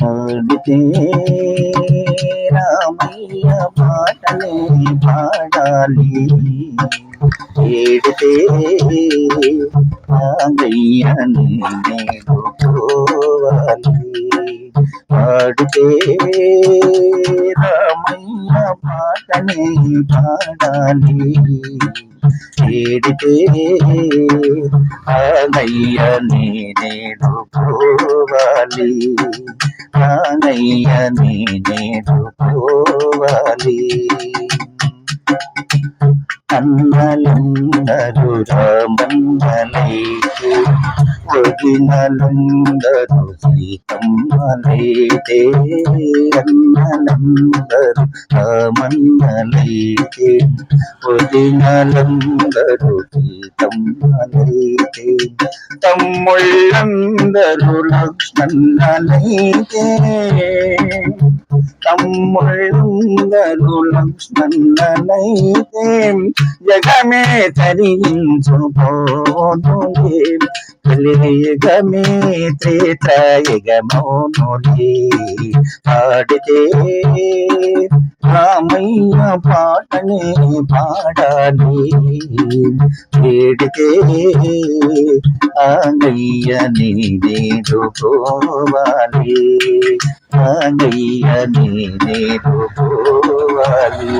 పాడితే రామయ్య పాటలే పాడాలి. ఏడితే రామయ్యని నేడుకోవాలి పాడితే రామయ్య పాటలే పాడాలి ఏడితే ఆనయ్య నేనేడు పోవాలి. నానయ్య నేనేడు పోవాలి అన్నలందరు రామన్నలైతే వదినలందరు సీతమ్మలైతే అన్నలందరు రామన్నలైతే వదినలందరు సీతమ్మలైతే తమ్ముళ్ళందరూ అందరూ లక్ష్మణలైతే తమ్ముళ్ళందరూ లక్ష్మణలైతే జగమే తరించుకోనులే కలియుగమే త్రేత్రయుగమౌనులే పాడితే రామయ్య పాటనే పాడాలి వేడితే ఆనయ్య నీ పోవాలి ఆనయ్య నేనేడు పోవాలి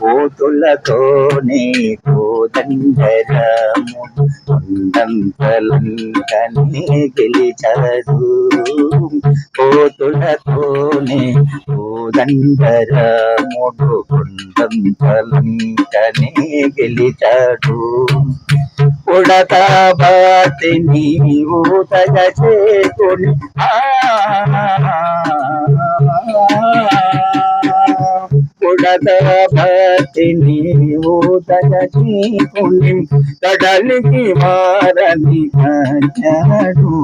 కోతులతోనే కోదండరాము కొండంతలంకనే గెలిచాడు కోతులతోనే కోదండరాముడు కొండంతలంకనే గెలిచాడు ఉడతా బాతి నీవు తగ చేకుని ఆ ఉడతభతి నీవు తగచీకుని కడలికి మారని కడు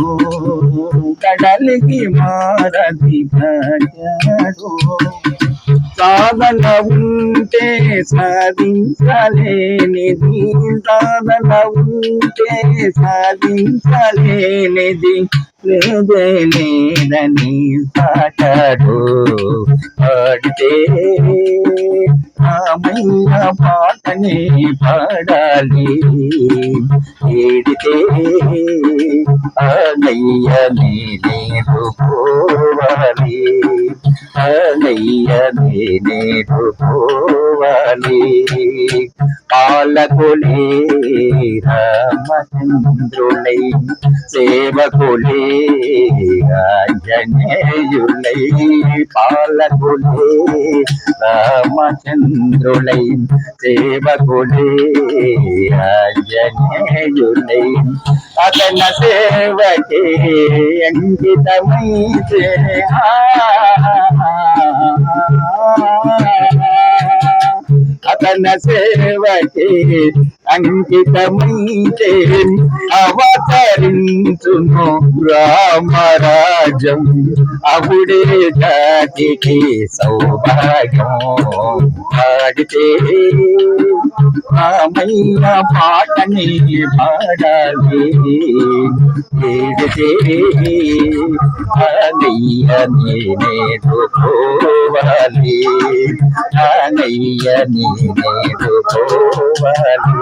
కడలికి మారని కడు సాధన ఉంటే సాధించలేనిది సాధన ఉంటే సాధించలేనిది లేదే లేదని సాటాడు పాడితే రామయ్య పాటని పాడాలి. ఏడితే అనయ్య నేను పోవాలి అనయ్య నేను పోవాలి పాలకులే రామచంద్రులై సేవకులే రాజనేయులై పాలకులే రామచంద్రులై సేవకులే ఆంజనేయులై అతన సేవకే అంకితమై అతన సేవకే అంకితమైతే అవతరించును రామరాజం. అవుడే జాతికి సౌభాగ్యం. పాడితే రామయ్య పాటని పాడాలి. ఏడితే అనయ్య నేనేడు పోవాలి అనయ్య నేనేడు పోవాలి